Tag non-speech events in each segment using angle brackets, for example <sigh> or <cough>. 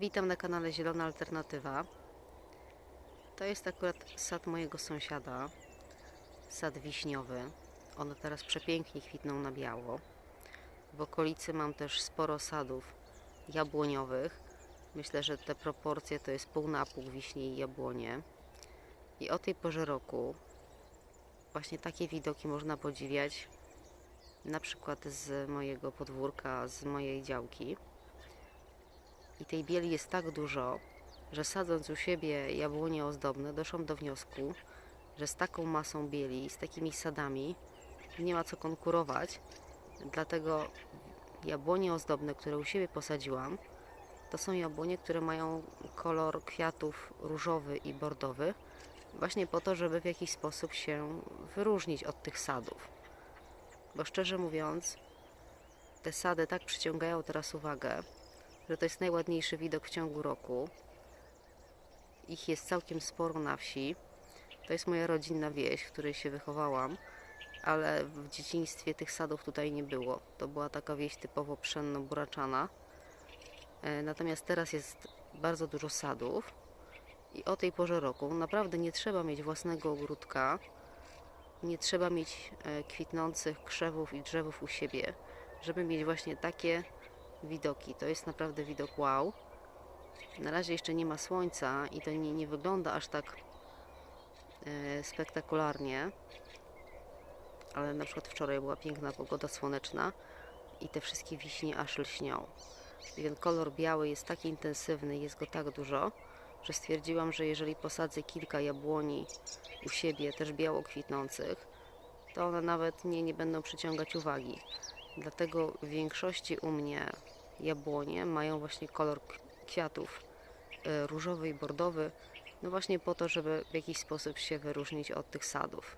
Witam na kanale Zielona Alternatywa. To jest akurat sad mojego sąsiada, sad wiśniowy. One teraz przepięknie kwitną na biało. W okolicy mam też sporo sadów jabłoniowych. Myślę, że te proporcje to jest pół na pół wiśnie i jabłonie. I o tej porze roku właśnie takie widoki można podziwiać na przykład z mojego podwórka, z mojej działki. I tej bieli jest tak dużo, że sadząc u siebie jabłonie ozdobne, doszłam do wniosku, że z taką masą bieli, z takimi sadami nie ma co konkurować. Dlatego jabłonie ozdobne, które u siebie posadziłam, to są jabłonie, które mają kolor kwiatów różowy i bordowy, właśnie po to, żeby w jakiś sposób się wyróżnić od tych sadów. Bo szczerze mówiąc, te sady tak przyciągają teraz uwagę, że to jest najładniejszy widok w ciągu roku. Ich jest całkiem sporo na wsi. To jest moja rodzinna wieś, w której się wychowałam, ale w dzieciństwie tych sadów tutaj nie było. To była taka wieś typowo pszenno-buraczana. E, Natomiast teraz jest bardzo dużo sadów i o tej porze roku naprawdę nie trzeba mieć własnego ogródka, nie trzeba mieć e, kwitnących krzewów i drzewów u siebie, żeby mieć właśnie takie widoki. To jest naprawdę widok wow. Na razie jeszcze nie ma słońca i to nie, nie wygląda aż tak e, spektakularnie, ale na przykład wczoraj była piękna pogoda słoneczna i te wszystkie wiśnie aż lśnią. I ten kolor biały jest tak intensywny, jest go tak dużo, że stwierdziłam, że jeżeli posadzę kilka jabłoni u siebie, też biało kwitnących, to one nawet nie, nie będą przyciągać uwagi. Dlatego w większości u mnie jabłonie mają właśnie kolor kwiatów e, różowy i bordowy, no właśnie po to, żeby w jakiś sposób się wyróżnić od tych sadów.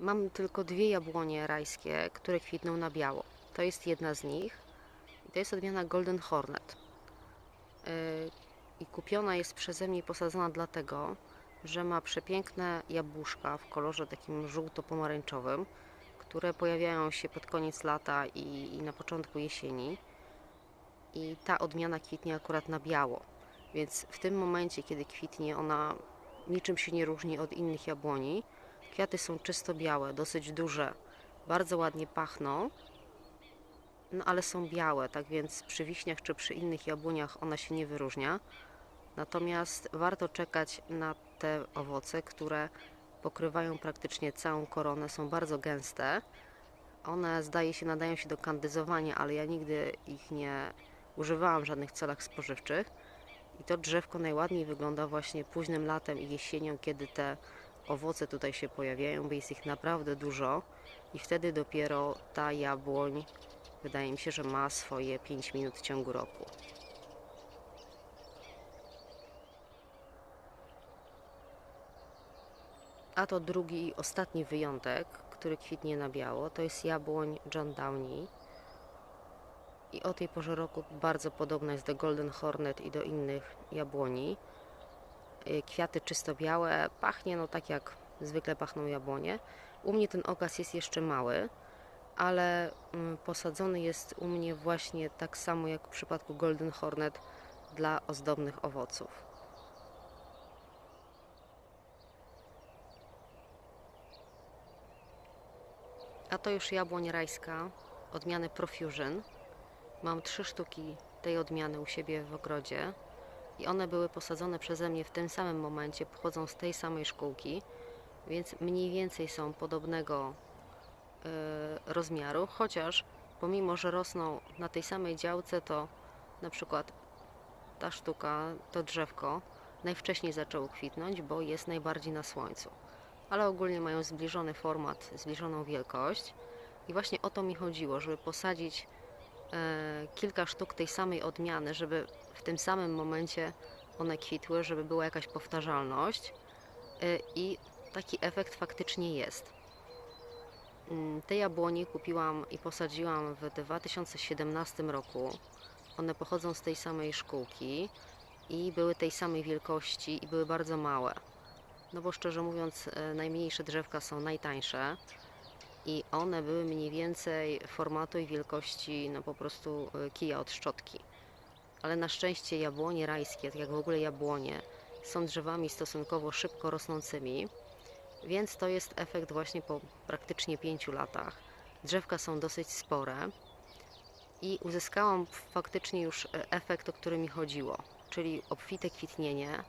Mam tylko dwie jabłonie rajskie, które kwitną na biało. To jest jedna z nich to jest odmiana Golden Hornet. Yy, I kupiona jest przeze mnie posadzona dlatego, że ma przepiękne jabłuszka w kolorze takim żółto-pomarańczowym, które pojawiają się pod koniec lata i, i na początku jesieni. I ta odmiana kwitnie akurat na biało. Więc w tym momencie, kiedy kwitnie, ona niczym się nie różni od innych jabłoni. Kwiaty są czysto białe, dosyć duże, bardzo ładnie pachną, no ale są białe, tak więc przy wiśniach czy przy innych jabłoniach ona się nie wyróżnia. Natomiast warto czekać na te owoce, które pokrywają praktycznie całą koronę, są bardzo gęste. One zdaje się nadają się do kandyzowania, ale ja nigdy ich nie używałam w żadnych celach spożywczych. I to drzewko najładniej wygląda właśnie późnym latem i jesienią, kiedy te owoce tutaj się pojawiają, bo jest ich naprawdę dużo i wtedy dopiero ta jabłoń wydaje mi się, że ma swoje 5 minut w ciągu roku. A to drugi i ostatni wyjątek, który kwitnie na biało, to jest jabłoń John Downey. I o tej porze roku bardzo podobna jest do Golden Hornet i do innych jabłoni. Y, Kwiaty czysto białe, pachnie no tak jak zwykle pachną jabłonie. U mnie ten okaz jest jeszcze mały, ale mm, posadzony jest u mnie właśnie tak samo jak w przypadku Golden Hornet dla ozdobnych owoców. A to już jabłoń rajska odmiany Profusion. Mam trzy sztuki tej odmiany u siebie w ogrodzie i one były posadzone przeze mnie w tym samym momencie, pochodzą z tej samej szkółki, więc mniej więcej są podobnego e, rozmiaru, chociaż pomimo, że rosną na tej samej działce, to na przykład ta sztuka, to drzewko najwcześniej zaczęło kwitnąć, bo jest najbardziej na słońcu. Ale ogólnie mają zbliżony format, zbliżoną wielkość i właśnie o to mi chodziło, żeby posadzić e, kilka sztuk tej samej odmiany, żeby w tym samym momencie one kwitły, żeby była jakaś powtarzalność e, i taki efekt faktycznie jest. Mm, Te jabłonie kupiłam i posadziłam w 2017 roku. One pochodzą z tej samej szkółki i były tej samej wielkości i były bardzo małe. No bo szczerze mówiąc, e, najmniejsze drzewka są najtańsze. i one były mniej więcej formatu i wielkości no po prostu y, kija od szczotki. Ale na szczęście jabłonie rajskie, tak jak w ogóle jabłonie, są drzewami stosunkowo szybko rosnącymi, więc to jest efekt właśnie po praktycznie pięciu latach. Drzewka są dosyć spore i uzyskałam faktycznie już e, efekt, o który mi chodziło, czyli obfite kwitnienie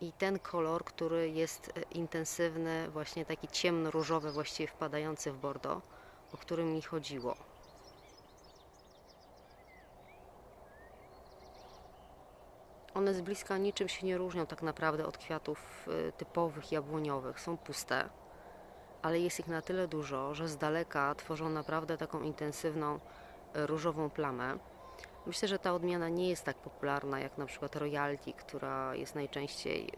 i ten kolor, który jest e, intensywny, właśnie taki ciemno-różowy, właściwie wpadający w bordo, o którym mi chodziło. One z bliska niczym się nie różnią tak naprawdę od kwiatów y, typowych jabłoniowych. Są puste, ale jest ich na tyle dużo, że z daleka tworzą naprawdę taką intensywną y, różową plamę. Myślę, że ta odmiana nie jest tak popularna jak na przykład Royalty, która jest najczęściej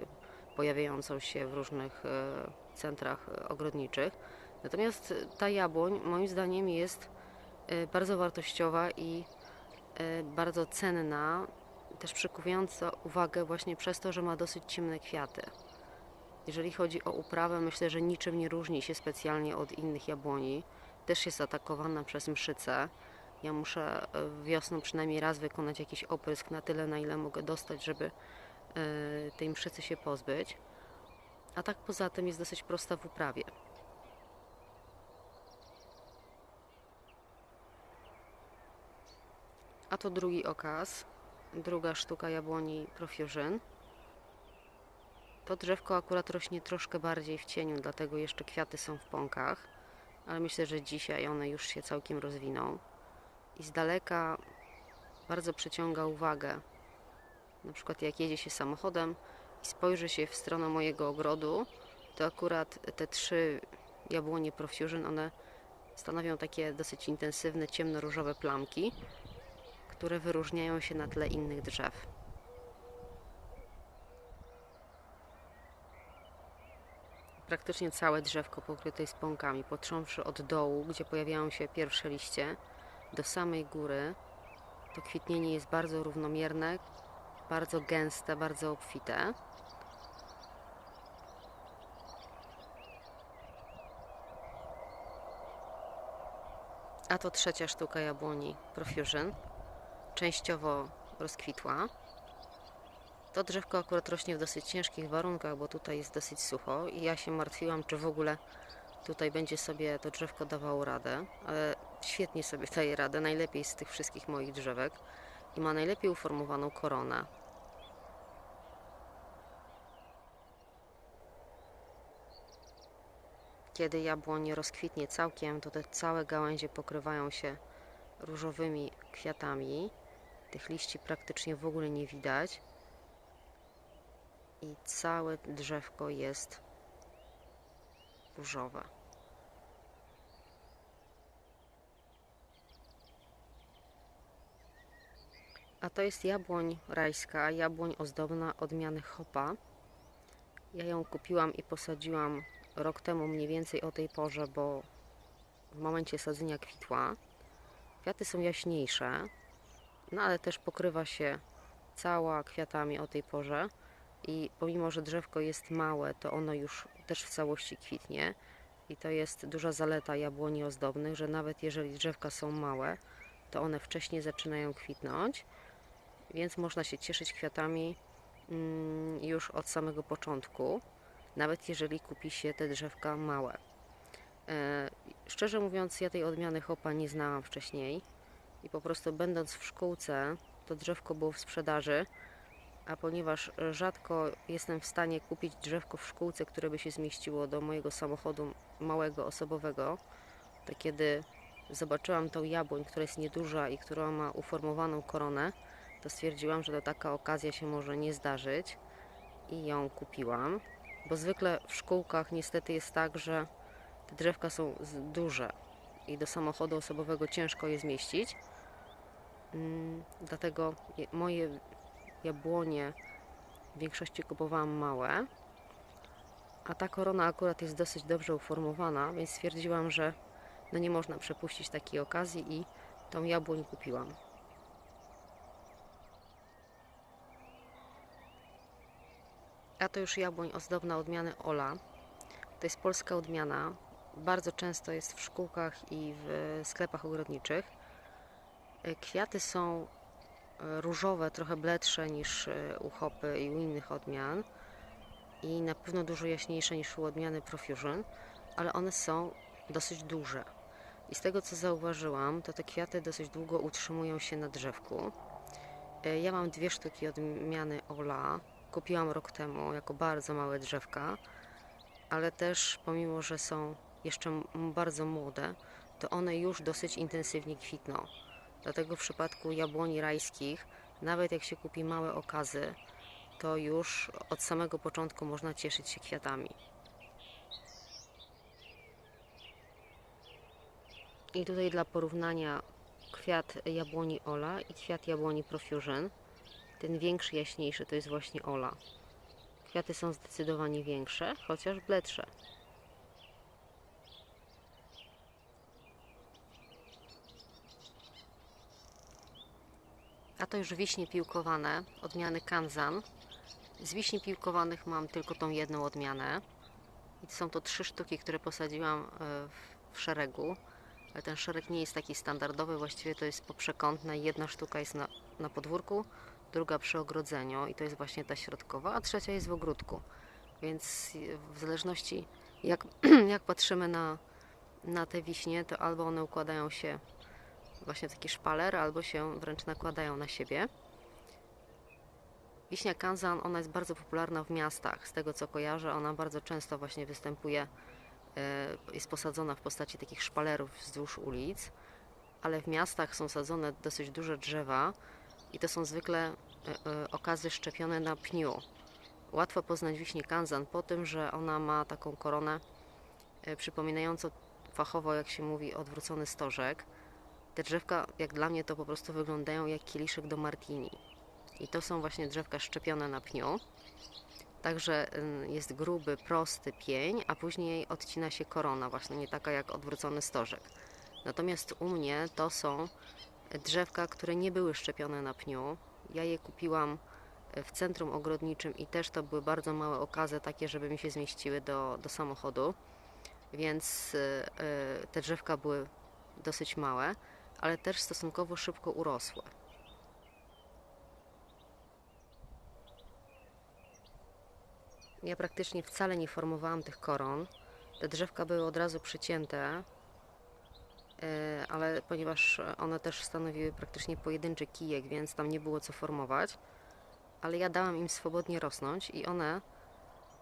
pojawiającą się w różnych y, centrach y, ogrodniczych. Natomiast y, ta jabłoń moim zdaniem jest bardzo wartościowa i bardzo cenna też przykuwająca uwagę właśnie przez to, że ma dosyć ciemne kwiaty. Jeżeli chodzi o uprawę, myślę, że niczym nie różni się specjalnie od innych jabłoni. Też jest atakowana przez mszyce. Ja muszę e, wiosną przynajmniej raz wykonać jakiś oprysk na tyle, na ile mogę dostać, żeby e, tej mszycy się pozbyć. A tak poza tym jest dosyć prosta w uprawie. A to drugi okaz druga sztuka jabłoni Profusion. To drzewko akurat rośnie troszkę bardziej w cieniu, dlatego jeszcze kwiaty są w pąkach, ale myślę, że dzisiaj one już się całkiem rozwiną. I z daleka bardzo przyciąga uwagę. Na przykład jak jedzie się samochodem i spojrzy się w stronę mojego ogrodu, to akurat te trzy jabłonie Profusion, one stanowią takie dosyć intensywne, ciemno-różowe plamki, które wyróżniają się na tle innych drzew. Praktycznie całe drzewko pokryte jest pąkami, począwszy od dołu, gdzie pojawiają się pierwsze liście, do samej góry. To kwitnienie jest bardzo równomierne, bardzo gęste, bardzo obfite. A to trzecia sztuka jabłoni Profusion częściowo rozkwitła. To drzewko akurat rośnie w dosyć ciężkich warunkach, bo tutaj jest dosyć sucho i ja się martwiłam, czy w ogóle tutaj będzie sobie to drzewko dawało radę, ale świetnie sobie daje radę, najlepiej z tych wszystkich moich drzewek i ma najlepiej uformowaną koronę. Kiedy jabłoń rozkwitnie całkiem, to te całe gałęzie pokrywają się różowymi kwiatami. Tych liści praktycznie w ogóle nie widać. I całe drzewko jest różowe. A to jest jabłoń rajska, jabłoń ozdobna odmiany chopa. Ja ją kupiłam i posadziłam rok temu mniej więcej o tej porze, bo w momencie sadzenia kwitła. Kwiaty są jaśniejsze, no ale też pokrywa się cała kwiatami o tej porze i pomimo, że drzewko jest małe, to ono już też w całości kwitnie i to jest duża zaleta jabłoni ozdobnych, że nawet jeżeli drzewka są małe, to one wcześniej zaczynają kwitnąć, więc można się cieszyć kwiatami mm, już od samego początku, nawet jeżeli kupi się te drzewka małe. E, szczerze mówiąc, ja tej odmiany chopa nie znałam wcześniej i po prostu będąc w szkółce, to drzewko było w sprzedaży, a ponieważ rzadko jestem w stanie kupić drzewko w szkółce, które by się zmieściło do mojego samochodu małego, osobowego, to kiedy zobaczyłam tą jabłoń, która jest nieduża i która ma uformowaną koronę, to stwierdziłam, że to taka okazja się może nie zdarzyć i ją kupiłam, bo zwykle w szkółkach niestety jest tak, że te drzewka są duże i do samochodu osobowego ciężko je zmieścić. Mm, dlatego moje jabłonie w większości kupowałam małe, a ta korona akurat jest dosyć dobrze uformowana, więc stwierdziłam, że no nie można przepuścić takiej okazji i tą jabłoń kupiłam. A to już jabłoń ozdobna odmiany Ola. To jest polska odmiana, bardzo często jest w szkółkach i w sklepach ogrodniczych. E, Kwiaty są e, różowe, trochę bledsze niż e, u hopy i u innych odmian i na pewno dużo jaśniejsze niż u odmiany Profusion, ale one są dosyć duże. I z tego co zauważyłam, to te kwiaty dosyć długo utrzymują się na drzewku. Ja mam dwie sztuki odmiany Ola. Kupiłam rok temu jako bardzo małe drzewka, ale też pomimo, że są jeszcze bardzo młode, to one już dosyć intensywnie kwitną. Dlatego w przypadku jabłoni rajskich, nawet jak się kupi małe okazy, to już od samego początku można cieszyć się kwiatami. I tutaj dla porównania kwiat jabłoni Ola i kwiat jabłoni Profusion. Ten większy, jaśniejszy to jest właśnie Ola. Kwiaty są zdecydowanie większe, chociaż bledsze. A to już wiśnie piłkowane, odmiany Kanzan. Z wiśni piłkowanych mam tylko tą jedną odmianę. I są to trzy sztuki, które posadziłam e, w- szeregu. Ale ten szereg nie jest taki standardowy, właściwie to jest poprzekątne. Jedna sztuka jest na, na podwórku, druga przy ogrodzeniu i to jest właśnie ta środkowa, a trzecia jest w ogródku. Więc w zależności jak, <clears throat> jak patrzymy na, na te wiśnie, to albo one układają się właśnie w taki szpaler, albo się wręcz nakładają na siebie. Wiśnia kanzan, ona jest bardzo popularna w miastach. Z tego co kojarzę, ona bardzo często właśnie występuje, e, jest posadzona w postaci takich szpalerów wzdłuż ulic, ale w miastach są sadzone dosyć duże drzewa i to są zwykle e, e, okazy szczepione na pniu. Łatwo poznać wiśnię kanzan po tym, że ona ma taką koronę e, przypominającą fachowo, jak się mówi, odwrócony stożek. Te drzewka, jak dla mnie, to po prostu wyglądają jak kieliszek do martini. I to są właśnie drzewka szczepione na pniu. Także jest gruby, prosty pień, a później odcina się korona, właśnie nie taka jak odwrócony stożek. Natomiast u mnie to są drzewka, które nie były szczepione na pniu. Ja je kupiłam e, w centrum ogrodniczym i też to były bardzo małe okazy, takie, żeby mi się zmieściły do, do samochodu. Więc e, e, te drzewka były dosyć małe, ale też stosunkowo szybko urosłe. Ja praktycznie wcale nie formowałam tych koron. Te drzewka były od razu przycięte, ale ponieważ one też stanowiły praktycznie pojedynczy kijek, więc tam nie było co formować, ale ja dałam im swobodnie rosnąć i one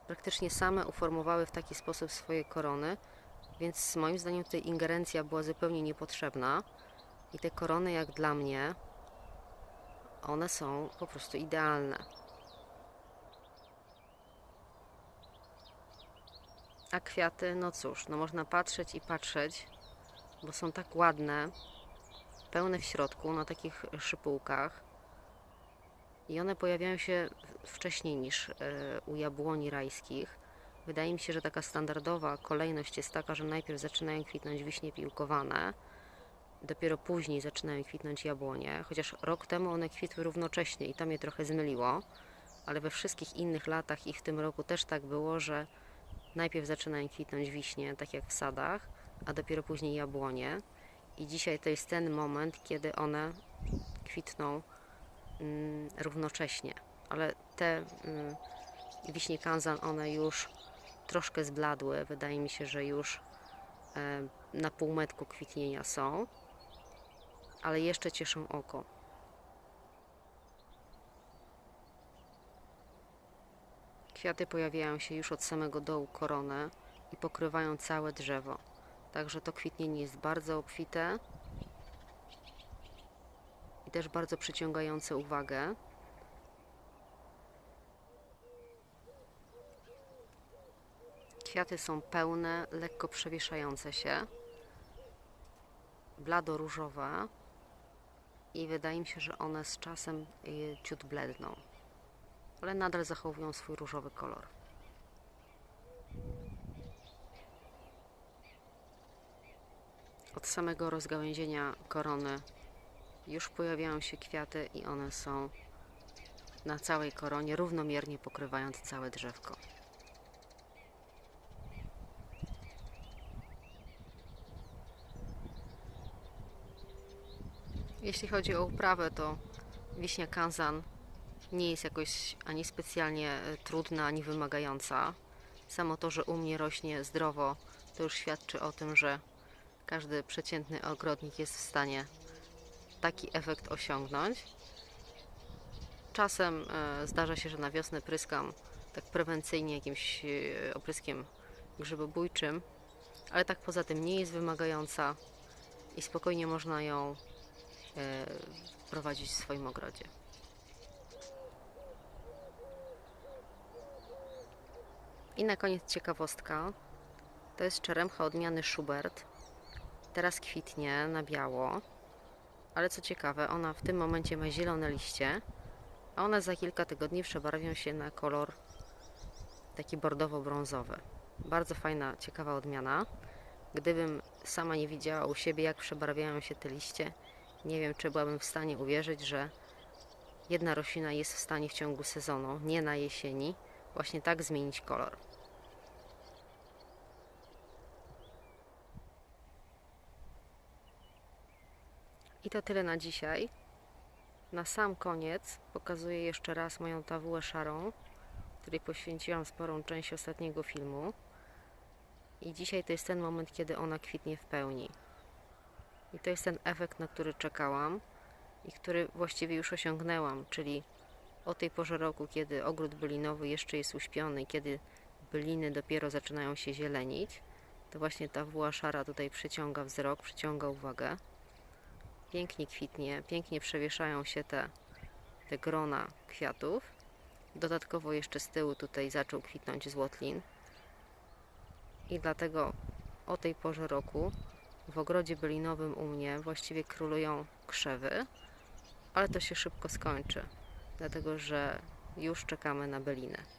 praktycznie same uformowały w taki sposób swoje korony, więc moim zdaniem tutaj ingerencja była zupełnie niepotrzebna i te korony jak dla mnie one są po prostu idealne. A kwiaty, no cóż, no można patrzeć i patrzeć, bo są tak ładne, pełne w środku, na takich szypułkach. I one pojawiają się wcześniej niż e, u jabłoni rajskich. Wydaje mi się, że taka standardowa kolejność jest taka, że najpierw zaczynają kwitnąć wiśnie piłkowane, dopiero później zaczynają kwitnąć jabłonie, chociaż rok temu one kwitły równocześnie i to mnie trochę zmyliło, ale we wszystkich innych latach i w tym roku też tak było, że najpierw zaczynają kwitnąć wiśnie, tak jak w sadach, a dopiero później jabłonie. I dzisiaj to jest ten moment, kiedy one kwitną mm, równocześnie. Ale te mm, wiśnie kanzan, one już troszkę zbladły. Wydaje mi się, że już e, na półmetku kwitnienia są, ale jeszcze cieszą oko. Kwiaty pojawiają się już od samego dołu korony i pokrywają całe drzewo. Także to kwitnienie jest bardzo obfite i też bardzo przyciągające uwagę. Kwiaty są pełne, lekko przewieszające się, blado-różowe i wydaje mi się, że one z czasem y, ciut bledną, ale nadal zachowują swój różowy kolor. Od samego rozgałęzienia korony już pojawiają się kwiaty i one są na całej koronie, równomiernie pokrywając całe drzewko. Jeśli chodzi o uprawę, to wiśnia kanzan nie jest jakoś ani specjalnie e, trudna, ani wymagająca. Samo to, że u mnie rośnie zdrowo, to już świadczy o tym, że każdy przeciętny ogrodnik jest w stanie taki efekt osiągnąć. Czasem e, zdarza się, że na wiosnę pryskam tak prewencyjnie jakimś e, opryskiem grzybobójczym, ale tak poza tym nie jest wymagająca i spokojnie można ją e, prowadzić w swoim ogrodzie. I na koniec ciekawostka. To jest czeremcha odmiany Schubert. Teraz kwitnie na biało. Ale co ciekawe, ona w tym momencie ma zielone liście, a one za kilka tygodni przebarwią się na kolor taki bordowo-brązowy. Bardzo fajna, ciekawa odmiana. Gdybym sama nie widziała u siebie, jak przebarwiają się te liście, nie wiem, czy byłabym w stanie uwierzyć, że jedna roślina jest w stanie w ciągu sezonu, nie na jesieni, właśnie tak zmienić kolor. I to tyle na dzisiaj. Na sam koniec pokazuję jeszcze raz moją tawułę szarą, której poświęciłam sporą część ostatniego filmu. I dzisiaj to jest ten moment, kiedy ona kwitnie w pełni. I to jest ten efekt, na który czekałam i który właściwie już osiągnęłam, czyli o tej porze roku, kiedy ogród bylinowy jeszcze jest uśpiony, kiedy byliny dopiero zaczynają się zielenić, to właśnie ta wła szara tutaj przyciąga wzrok, przyciąga uwagę. Pięknie kwitnie, pięknie przewieszają się te, te grona kwiatów. Dodatkowo jeszcze z tyłu tutaj zaczął kwitnąć złotlin. I dlatego o tej porze roku w ogrodzie bylinowym u mnie właściwie królują krzewy, ale to się szybko skończy, dlatego że już czekamy na bylinę.